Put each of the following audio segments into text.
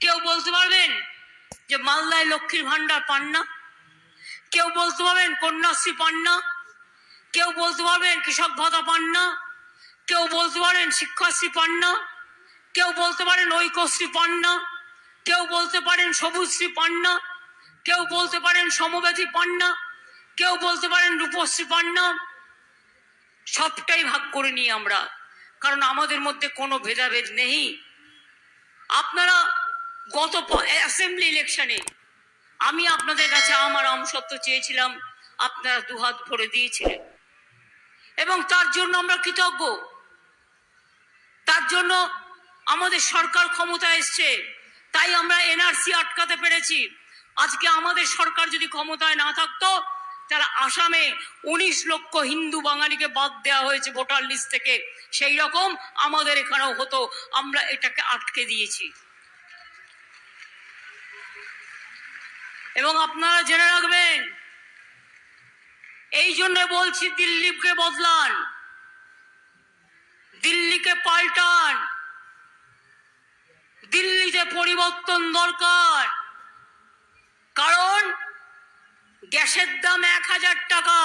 কেউ বলতে পারবেন যে মালদায় লক্ষ্মীর ভান্ডার পান না? কেউ বলতে পারবেন কন্যাশ্রী পান না? কেউ বলতে পারবেন কৃষক ভাতা পান না? কেউ বলতে পারেন শিক্ষাশ্রী পান না? কেউ বলতে পারেন ঐক্যশ্রী পান না? কেউ বলতে পারেন সবুজশ্রী পান না? কেউ বলতে পারেন সমব্যথী পান না? কেউ বলতে পারেন রূপশ্রী পান না? সবটাই ভাগ করে নিই আমরা, কারণ আমাদের মধ্যে কোনো ভেদাভেদ নেই। আপনারা গত অ্যাসেম্বলি ইলেকশনে আমি আপনাদের কাছে আমার আমসত্ব চেয়েছিলাম, আপনারা দুহাত ভরে দিয়েছিলেন। এবং তার জন্য আমরা কৃতজ্ঞ। তার জন্য আমাদের সরকার ক্ষমতা এসছে, তাই আমরা এনআরসি আটকাতে পেরেছি। আজকে আমাদের সরকার যদি ক্ষমতায় না থাকতো, তাহলে আসামে উনিশ লক্ষ হিন্দু বাঙালিকে বাদ দেওয়া হয়েছে ভোটার লিস্ট থেকে। সেই রকম আমাদের এখানেও হতো, আমরা এটাকে আটকে দিয়েছি। এবং আপনারা জেনে রাখবেন, এই জন্য বলছি দিল্লিকে বদলান, দিল্লিকে পাল্টান দিল্লিতে পরিবর্তন দরকার, কারণ গ্যাসের দাম এক হাজার টাকা,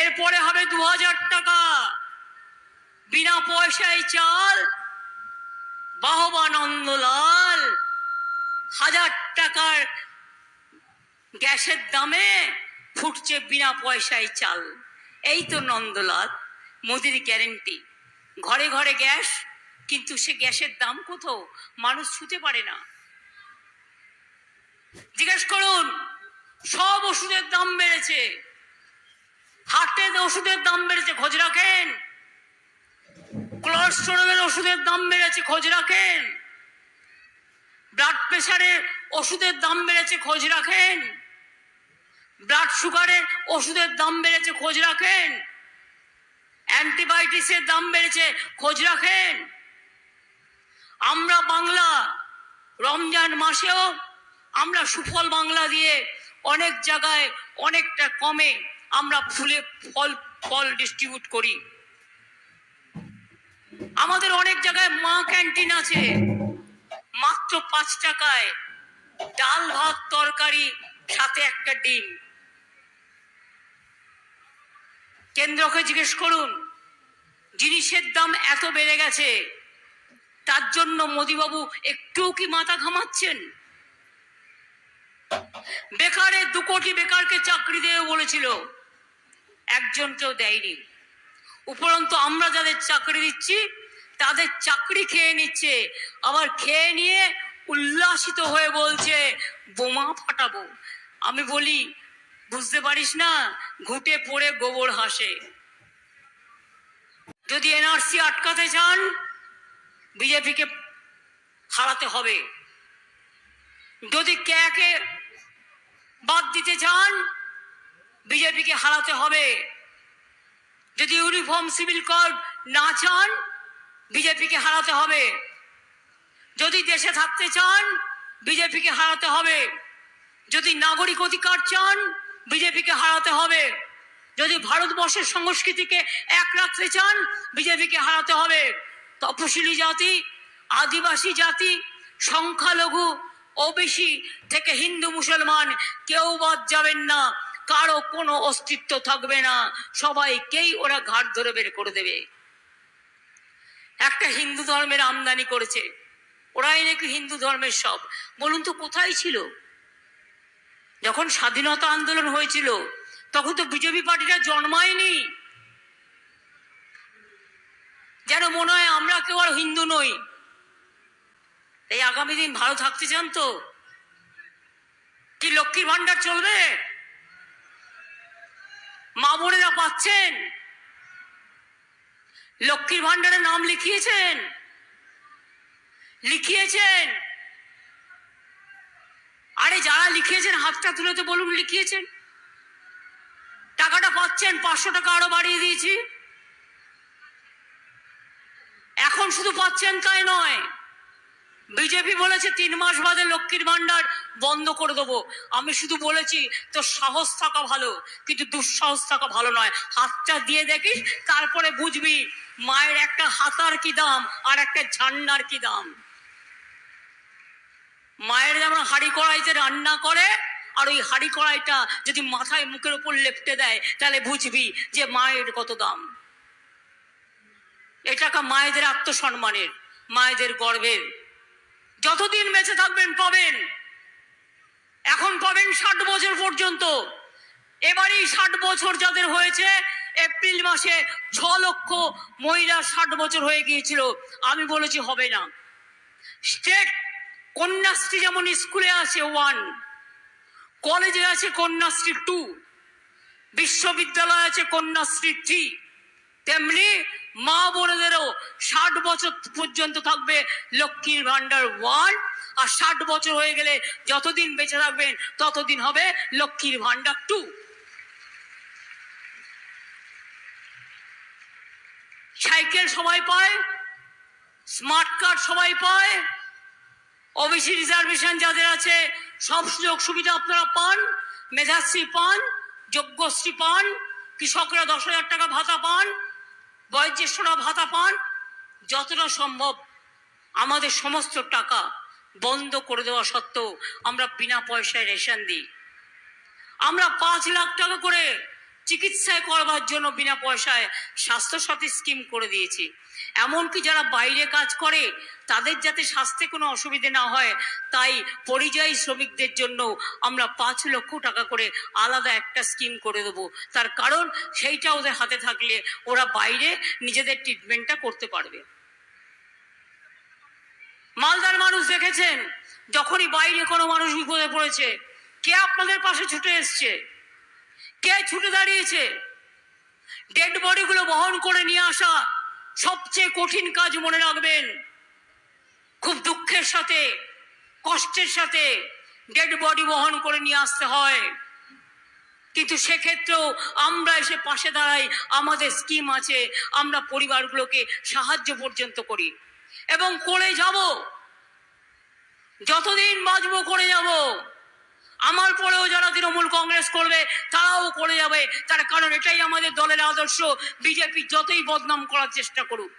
এরপরে হবে দু হাজার টাকা, বিনা পয়সায় চাল বাহবা নন্দলাল হাজার টাকার গ্যাসের দামে ফুটছে বিনা পয়সায় চাল। এই তো নন্দলাল, মোদির গ্যারেন্টি। ঘরে ঘরে গ্যাস, কিন্তু সে গ্যাসের দাম কত মানুষ ছুতে পারে না। জিজ্ঞেস করুন, সব ওষুধের দাম বেড়েছে। হার্টের ওষুধের দাম বেড়েছে, খোঁজ রাখেন। কোলেস্টেরলের ওষুধের দাম বেড়েছে, খোঁজ রাখেন। ব্লাড প্রেশারের ওষুধের দাম বেড়েছে, খোঁজ রাখেন। ব্লাড সুগারের ওষুধের দাম বেড়েছে, খোঁজ রাখেন। অ্যান্টিবায়োটিক্সের দাম বেড়েছে, খোঁজ রাখেন। আমরা বাংলা রমজান মাসেও আমরা সুফল বাংলা দিয়ে অনেক জায়গায় অনেকটা কমে আমরা ফুলে ফল ফল ডিস্ট্রিবিউট করি। আমাদের অনেক জায়গায় মা ক্যান্টিন আছে, মাত্র পাঁচ টাকায়। ডাল ভাত তরকারি, সাথে একটা ডিম। কেন্দ্রকে জিজ্ঞেস করুন, জিনিসের দাম এত বেড়ে গেছে, তার জন্য মোদিবাবু একটুও কি মাথা ঘামাচ্ছেন? বেকারে দু কোটি বেকারকে চাকরি দেবে বলেছিল একজনকেও দেয়নি। উপরন্তু আমরা যাদের চাকরি দিচ্ছি, তাদের চাকরি খেয়ে নিচ্ছে, আবার খেয়ে নিয়ে উল্লাসিত হয়ে বলছে, বোমা ফাটাবো। আমি বলি, বুঝতে পারিস না, ঘুটে পড়ে গোবর হাসে। যদি এনআরসি আটকাতে চান, বিজেপিকে হারাতে হবে। যদি ক্যাকে বাদ দিতে চান, বিজেপিকে হারাতে হবে। যদি ইউনিফর্ম সিভিল কোড না চান, বিজেপিকে হারাতে হবে। যদি দেশে থাকতে চান, বিজেপিকে হারাতে হবে। যদি নাগরিক অধিকার চান, বিজেপিকে হারাতে হবে। যদি ভারতবর্ষের সংস্কৃতিকে এক রাখতে চান, বিজেপিকে হারাতে হবে। তপশিলি জাতি, আদিবাসী জাতি, সংখ্যালঘু, ওবিসি থেকে হিন্দু, মুসলমান, কেউ বাদ যাবেন না। কারও কোনো অস্তিত্ব থাকবে না। সবাইকেই ওরা ঘাট ধরে বের করে দেবে। একটা হিন্দু ধর্মের আমদানি করেছে। ওরাই নাকি হিন্দু ধর্মের সব। বলুন তো কোথায় ছিল? যখন স্বাধীনতা আন্দোলন হয়েছিল, তখন তো বিজেপি পার্টিটা জন্মায়নি। যেন মনে হয় আমরা কেউ আর হিন্দু নই। এই আগামী দিন ভালো থাকতে চান তো? কি লক্ষ্মীর ভান্ডার চলবে? মা বোনেরা পাচ্ছেন? লক্ষ্মীর ভান্ডারের নাম লিখিয়েছেন? লিখিয়েছেন। আরে যারা লিখিয়েছেন, হাতটা তুলে তো বলুন, লিখিয়েছেন? টাকাটা পাচ্ছেন, পাঁচশো টাকা আরও বাড়িয়ে দিয়েছি। এখন শুধু পাচ্ছেন তাই নয়, বিজেপি বলেছে তিন মাস বাদে লক্ষ্মীর ভান্ডার বন্ধ করে দেবো। আমি শুধু বলেছি, তোর সাহস থাকা ভালো, কিন্তু দুঃসাহস থাকা ভালো নয়। হাতটা দিয়ে দেখিস, তারপরে বুঝবি, মায়ের একটা হাতার কি দাম, আর একটা ঝান্ডার কি দাম। মায়ের যেমন হাড়ি কড়াইতে রান্না করে, আর ওই হাড়ি কড়াইটা যদি মাথায় মুখের উপর লেপটে দেয়, তাহলে বুঝবি যে মায়ের কত দাম। এ টাকা মায়েদের আত্মসম্মানের, মায়েদের গর্বের। যতদিন বেঁচে থাকবেন পাবেন। এখন পাবেন ষাট বছর পর্যন্ত। এবারই ষাট বছর যাদের হয়েছে, এপ্রিল মাসে ছ লক্ষ মহিলা ষাট বছর হয়ে গিয়েছিল। আমি বলেছি হবে না। স্টেট কন্যাশ্রী যেমন স্কুলে আছে ওয়ান কলেজে আছে কন্যাশ্রী টু বিশ্ববিদ্যালয় আছে কন্যাশ্রী থ্রি তেমনি মা বোনেদেরও ষাট বছর পর্যন্ত থাকবে লক্ষ্মীর ভান্ডার ওয়ান আর ষাট বছর হয়ে গেলে যতদিন বেঁচে থাকবেন ততদিন হবে লক্ষ্মীর ভান্ডার টু সাইকেল সবাই পায় স্মার্ট কার্ড সবাই পায় ওবিসি রিজার্ভেশন যাদের আছে, সব সুযোগ সুবিধা আপনারা পান, মেধাশ্রী পান যোগ্যশ্রী পান, কৃষকরা দশ হাজার টাকা ভাতা পান, বয়োজ্যেষ্ঠরা ভাতা পান, যতটা সম্ভব আমাদের সমস্ত টাকা বন্ধ করে দেওয়া সত্ত্বেও আমরা বিনা পয়সায় রেশন দিই। আমরা পাঁচ লাখ টাকা করে চিকিৎসায় করবার জন্য বিনা পয়সায় স্বাস্থ্যসাথী স্কিম করে দিয়েছি। এমনকি যারা বাইরে কাজ করে, তাদের যাতে স্বাস্থ্যে কোনো অসুবিধে না হয়, তাই পরিযায়ী শ্রমিকদের জন্য আমরা পাঁচ লক্ষ টাকা করে আলাদা একটা স্কিম করে দেবো। তার কারণ সেইটা ওদের হাতে থাকলে ওরা বাইরে নিজেদের ট্রিটমেন্টটা করতে পারবে। মালদার মানুষ দেখেছেন? যখনই বাইরে কোনো মানুষ বিপদে পড়েছে, কে আপনাদের পাশে ছুটে এসছে? কে ছুটে দাঁড়িয়েছে? ডেড বডিগুলো বহন করে নিয়ে আসা সবচেয়ে কঠিন কাজ মনে রাখবেন। খুব দুঃখের সাথে, কষ্টের সাথে ডেড বডি বহন করে নিয়ে আসতে হয়। কিন্তু সেক্ষেত্রেও আমরা এসে পাশে দাঁড়াই, আমাদের স্কিম আছে, আমরা পরিবারগুলোকে সাহায্য পর্যন্ত করি। এবং করে যাব। যতদিন বাঁচবো, করে যাব। আমার পরেও যারা তৃণমূল কংগ্রেস করবে, তারাও করে যাবে। তার কারণ এটাই আমাদের দলের আদর্শ। বিজেপি যতই বদনাম করার চেষ্টা করুক।